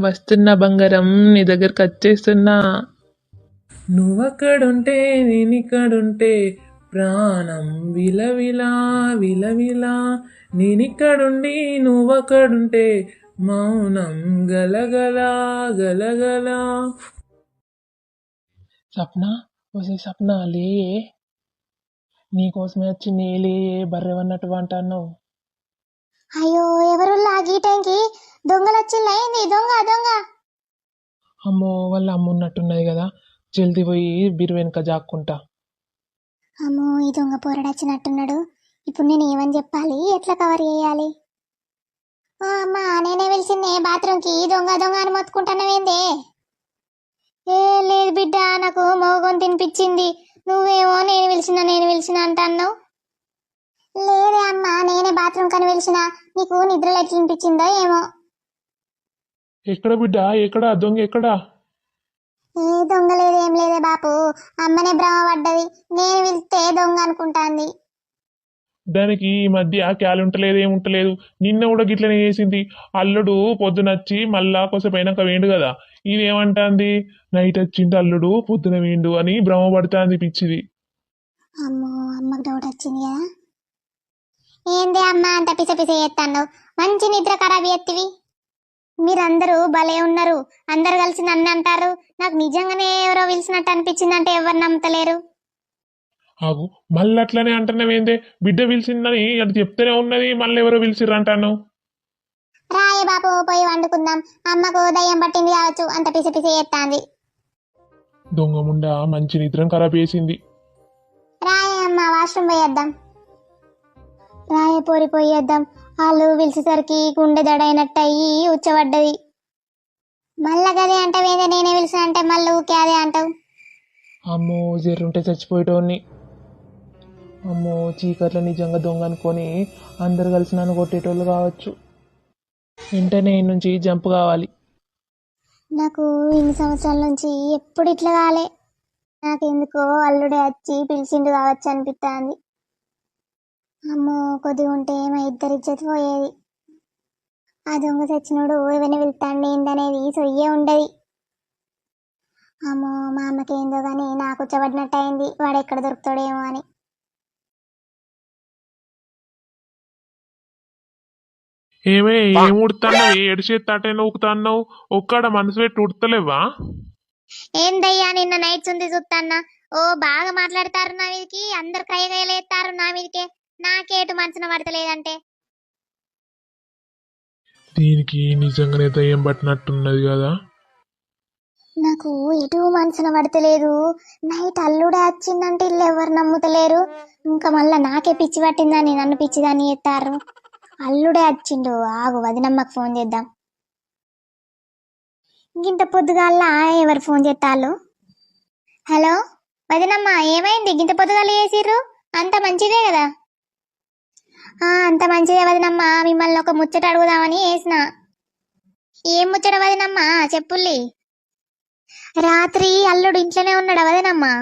వస్తున్నా బంగారం నీ దగ్గరకు వచ్చేస్తున్నా. నువ్వక్కడుంటే నేను ఇక్కడుంటే ప్రాణం విలవిలా విలవిలా. నేనిక్కడుండి నువ్వక్కడుంటే మౌనం గలగల గలగల. సప్న వసే సప్న లే నీకోసమే వచ్చి నేలే బర్రెవన్నట్టు అంటున్నావు. అయ్యో ఎవరు లాగి టైంకి? దొంగలు వచ్చింది దొంగ దొంగ. అమ్మో వాళ్ళ అమ్మ ఉన్నట్టున్నది కదా. జల్దీ పోయి బీరు వెనుక జాక్కుంటా. అమ్మో ఈ దొంగ పోరడు వచ్చినట్టున్నాడు ఇప్పుడు నేను ఏమని చెప్పాలి? ఎట్లా కవర్ చేయాలి? ఓ అమ్మా నేనే పిలిచిందే బాత్రూమ్కి దొంగ దొంగ అని మొత్తుకుంటున్నావేందే ఏ లేదు బిడ్డ నాకు మోగొని తినిపించింది. నువ్వేమో నేను పిలిచిన నేను పిలిచిన అంటున్నావు. లేదే అమ్మా నేనే బాత్రూమ్ కని పిలిచిన నీకు నిద్రలో ఎట్లా అనిపించిందో ఏమో. ఎక్కడ బిడ్డ? ఎక్కడ? దొంగ ఎక్కడా? ఏ దొంగ లేదు ఏం లేదే బాపు. అమ్మనే భ్రమ పడ్డది. నేను పిలిస్తే దొంగ అనుకుంటాంది. దానికి ఈ మధ్య క్యాలు ఉంటలేదు ఏముంటలేదు నిన్న కూడా గిట్లనే చేసింది. అల్లుడు పొద్దునచ్చి మళ్ళా కొసపోయినాక వేండు కదా. ఇదేమంటాంది? నైట్ వచ్చింది అల్లుడు పొద్దున వేండు అని భ్రమ పడుతుంది పిచ్చిది. అమ్మో అమ్మకు డౌట్ వచ్చింది కదా. ఏంది అమ్మ అంత పిస పిస చేస్తాను మంచి నిద్ర ఖరాబ్ చేతివి మీరందరూ భలే ఉన్నారు. అందరు కలిసి నన్ను అంటారు. నాకు నిజంగానే ఎవరో పిలిచినట్టు అనిపించిందంటే ఎవరు నమ్మతలేరు. ఆగు మళ్ళీ అట్లనే అంటున్నావేందే బిడ్డ పిలిచిందని అది చెప్తూనే ఉన్నది మళ్ళీ ఎవరో పిలిచిర్రు అంటాను రాయే బాపు పోయి వండుకుందాం. అమ్మకు దయ్యం పట్టింది కావచ్చు. అంత పిస పిస చేస్తాంది దొంగ ముండ మంచి నిద్రం ఖరాబ్ చేసింది. రాయే అమ్మ వాష్రూమ్ పోయేద్దాం రాయే పోరి పోయేద్దాం వాళ్ళు పిలిచేసరికి గుండె దడైనట్టు అయ్యి ఉచ్చబడ్డది. మళ్ళా గదే అంటావేందే నేనే పిలిచిన అంటే మళ్ళీ ఊకే అదే అంటావు? అమ్మో జర్రుంటే చచ్చిపోయేటోన్ని అమ్మో చీకట్లో నిజంగా దొంగ అనుకొని అందరు కలిసి నన్ను కొట్టేటోళ్ళు కావచ్చు. వెంటనే ఈ నుంచి జంప్ కావాలి. నాకు ఇన్ని సంవత్సరాల నుంచి ఎప్పుడు ఇట్లా కాలే. నాకు ఎందుకో అల్లుడే వచ్చి పిలిచిండు కావచ్చు అనిపిస్తుంది అమ్మో కొద్దిగా ఉంటే మా ఇద్దరి ఇజ్జత్ పోయేది. ఆ దొంగ చచ్చినోడు ఎవరిని వెళ్తాండి ఏందనేది సొయ్యే ఉండదు. అమ్మో మా అమ్మకి ఏందో కానీ నాకు ఉచ్చబడినట్టు అయింది వాడు ఎక్కడ దొరుకుతాడేమో అని. ఏమే ఏం ఉడుతున్నావు ఏడు చేతి నూకుతున్నావు ఒక్కడ మనసు పెట్టి ఉడతలేవా? ఏందయ్యా నిన్న నైట్స్ ఉంది చూస్తాన్నా ఓ బాగా మాట్లాడతారు నా మీదకి. అందరు కయ్యగయలేస్తారు నా మీదకే. నాకేటు మనసున పడతలేదంటే? దీనికి నిజంగానే దయ్యం పట్టినట్టున్నది కదా? నాకు ఎటు మనసున పడతలేదు. నైట్ అల్లుడే వచ్చిందంటే ఇల్లు ఎవరు నమ్ముతలేరు. ఇంకా మళ్ళా నాకే పిచ్చి పట్టిందని నన్ను పిచ్చిదాన్ని ఎత్తారు అల్లుడే వచ్చిండు. ఆగు వదినమ్మకు ఫోన్ చేద్దాం. ఇంత పొద్దుగాల ఎవరు ఫోన్ చేస్తాళ్ళు హలో? వదినమ్మ ఏమైంది? గింత పొద్దుగాల చేసిర్రు? అంత మంచిదే కదా? అంత మంచిదే వదినమ్మ మిమ్మల్ని ఒక ముచ్చట అడుగుదామని వేసిన ఏం ముచ్చట వదినమ్మా? చెప్పుల్లి. రాత్రి అల్లుడు ఇంట్లోనే ఉన్నాడు వదినమ్మా.